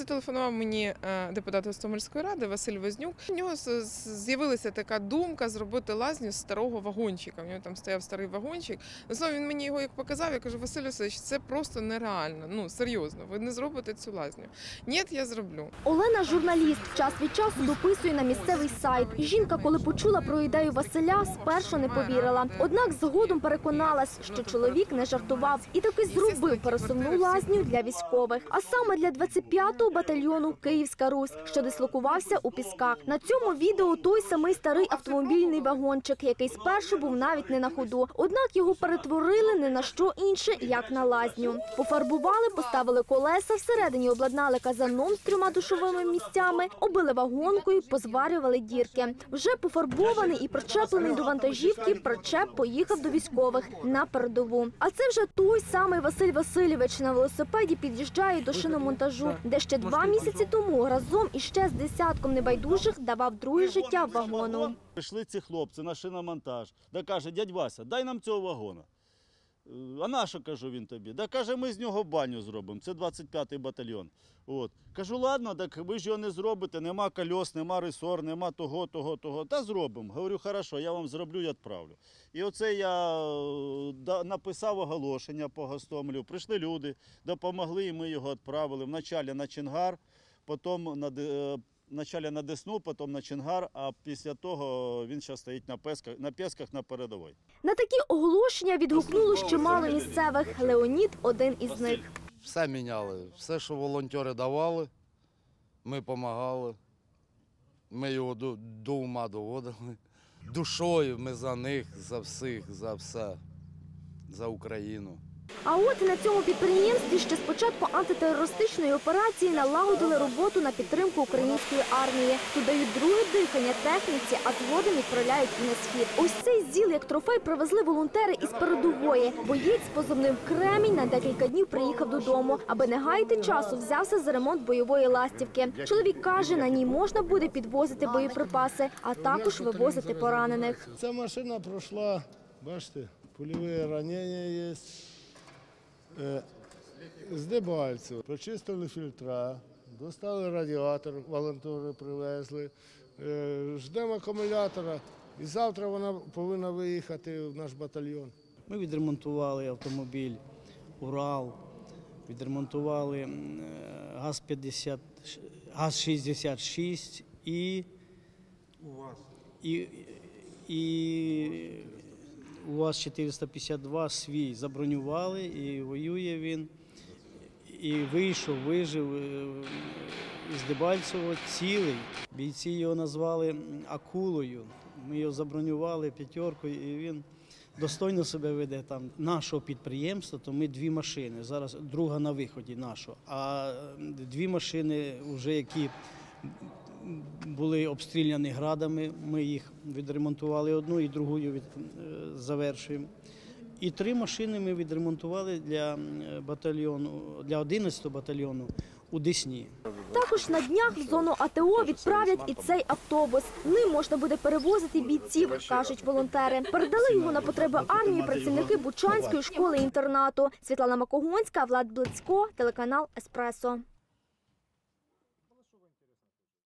зателефонував мені е, депутат Гостомельської ради Василь Вознюк. У нього з'явилася така думка зробити лазню з старого вагончика. У нього там стояв старий вагончик. Ну, знову він мені його як показав. Я кажу, Василь Васильович, це просто нереально. Ну серйозно, ви не зробите цю лазню. Ні, я зроблю. Олена журналіст. Час від часу дописує на місцевий сайт. Жінка, коли почула про ідею Василя, спершу не повірила. Однак згодом переконалась, що чоловік не жартував і таки зробив пересувну лазню для військових, а саме для 25-го батальйону Київська Русь, що дислокувався у Пісках. На цьому відео той самий старий автомобільний вагончик, який спершу був навіть не на ходу. Однак його перетворили не на що інше, як на лазню. Пофарбували, поставили колеса, всередині обладнали казаном з трьома душовими місцями, обили вагонкою, позварювали дірки. Вже пофарбований і причеплений до вантажівки, причеп поїхав до військових на передову. А це вже той самий Василь Васильович на велосипеді під'їжджає до шиномонтажу, де ще два місяці тому разом іще з десятком небайдужих давав друге життя вагону. Прийшли ці хлопці на шиномонтаж. Да каже, дядь Вася, дай нам цього вагона. Е, А на що, кажу він тобі? Да каже, ми з нього баню зробимо. Це 25-й батальйон. От. Кажу, ладно, так ви ж його не зробите, нема кольос, нема ресор, нема того, того, того. Та зробимо. Говорю, хорошо, я вам зроблю і відправлю. І оце я е, написав оголошення по Гостомелю. Прийшли люди, допомогли, і ми його відправили. Вначалі на Чингар, потім на, Де- е, на Десну, потім на Чингар, а після того він зараз стоїть на песках, на песках на передовій. На такі оголошення відгукнулось чимало місцевих. Леонід один із них. Все міняли. Все, що волонтери давали, ми допомагали. Ми його до, до ума доводили. Душою ми за них, за всіх, за все, за Україну. А от на цьому підприємстві ще з початку антитерористичної операції налагодили роботу на підтримку української армії. Тут дають друге дихання техніці, а згодом відправляють на схід. Ось цей зіл як трофей привезли волонтери із передової. Боєць з позивним Кремінь на декілька днів приїхав додому, аби не гаяти часу, взявся за ремонт бойової ластівки. Чоловік каже, на ній можна буде підвозити боєприпаси, а також вивозити поранених. Ця машина пройшла, бачите, польові ранення є. Е, З Дебальцева прочистили фільтра, достали радіатор, волонтери привезли, Е, ждемо акумулятора. І завтра вона повинна виїхати в наш батальйон. Ми відремонтували автомобіль Урал, відремонтували м, е, ГАЗ-50, ГАЗ-66 і, і, і УАЗ-452 свій забронювали і воює він. І вийшов, вижив е, із Дебальцево цілий. Бійці його назвали акулою. Ми його забронювали п'ятеркою, і він достойно себе веде там нашого підприємства, то ми дві машини. Зараз друга на виході нашого. А дві машини, вже які були обстріляні градами, ми їх відремонтували одну і другу від, е, завершуємо. І три машини ми відремонтували для батальйону, для 11-го батальйону у Десні. Також на днях в зону АТО відправлять і цей автобус. Ним можна буде перевозити бійців, кажуть волонтери. Передали його на потреби армії працівники Бучанської школи інтернату. Світлана Макогонська, Влад Блицько, телеканал Еспресо.